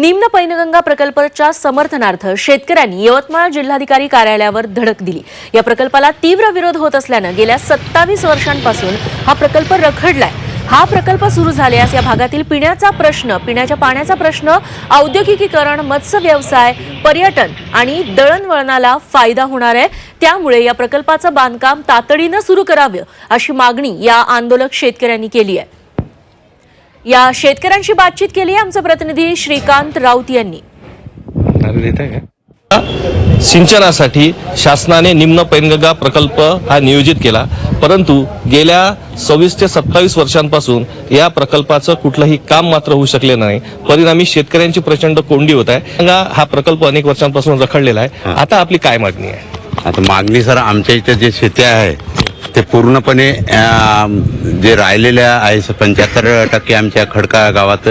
निम्न पैनगंगा प्रकल्पाच्या समर्थनार्थ शेतकऱ्यांनी यवतमाळ जिल्हाधिकारी कार्यालयावर धडक दिली. या प्रकल्पाला तीव्र विरोध होत असल्यानं गेल्या सत्तावीस वर्षांपासून हा प्रकल्प रखडलाय. हा प्रकल्प सुरू झाल्यास या भागातील पिण्याचा प्रश्न पिण्याच्या पाण्याचा प्रश्न औद्योगिकीकरण मत्स्य व्यवसाय पर्यटन आणि दळणवळणाला फायदा होणार आहे. त्यामुळे या प्रकल्पाचं बांधकाम तातडीनं सुरू करावं अशी मागणी या आंदोलक शेतकऱ्यांनी केली आहे. या शेतकऱ्यांशी बातचीत केली आहे आमचे प्रतिनिधी श्रीकांत राऊत यांनी. सिंचनासाठी शासनाने निम्न पैनगंगा प्रकल्प हा नियोजित केला परंतु गेल्या सव्वीस ते सत्तावीस वर्षांपासून या प्रकल्पाचं कुठलंही काम मात्र होऊ शकले नाही. परिणामी शेतकऱ्यांची प्रचंड कोंडी होत आहे. हा प्रकल्प अनेक वर्षांपासून रखडलेला आहे. आता आपली काय मागणी आहे? आता मागणी सर आमच्या इथे जे शेती आहे ते पूर्णपणे जे राहिलेल्या आहे पंच्याहत्तर टक्के आमच्या खडका गावात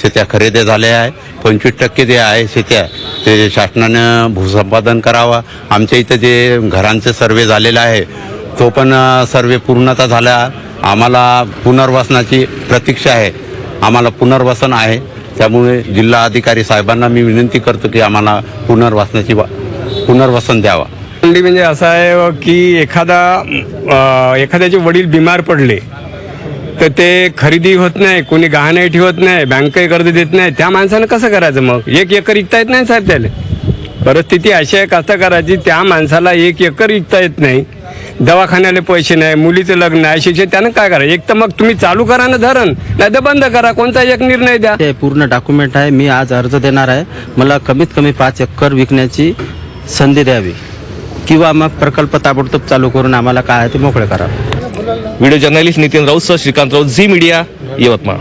शेत्या खरेदी झाल्या आहे. पंचवीस टक्के जे आहे शेत्या ते शासनानं भूसंपादन करावा. आमच्या इथं जे घरांचे सर्वे झालेला आहे तो पण सर्वे पूर्णता झाला. आम्हाला पुनर्वसनाची प्रतीक्षा आहे. आम्हाला पुनर्वसन आहे. त्यामुळे जिल्हा अधिकारी साहेबांना मी विनंती करतो की आम्हाला पुनर्वसनाची वा- पुनर्वसन द्यावा. थंडी म्हणजे असं आहे की एखादा एखाद्याचे वडील बिमार पडले तर ते खरेदी होत नाही कोणी गहाणही ठेवत नाही बँकही कर्ज देत नाही त्या माणसानं कसं करायचं मग? एक एकर विकता येत नाही साहेब त्याला. परिस्थिती अशी आहे कसं करायची? त्या माणसाला एक एकर विकता येत नाही. दवाखान्याला पैसे नाही मुलीचं लग्न आहे शिक्षण त्यानं काय करायचं? एक तर मग तुम्ही चालू करा ना धरण नाही तर बंद करा कोणता एक निर्णय द्या. ते पूर्ण डॉक्युमेंट आहे मी आज अर्ज देणार आहे. मला कमीत कमी पाच एकर विकण्याची संधी द्यावी. किंवा मग प्रकल्प ताबडतोब चालू करून आम्हाला काय आहे ते मोकळे करा. व्हिडिओ जर्नलिस्ट नितीन राऊत सह श्रीकांत राऊत झी मीडिया यवतमाळ.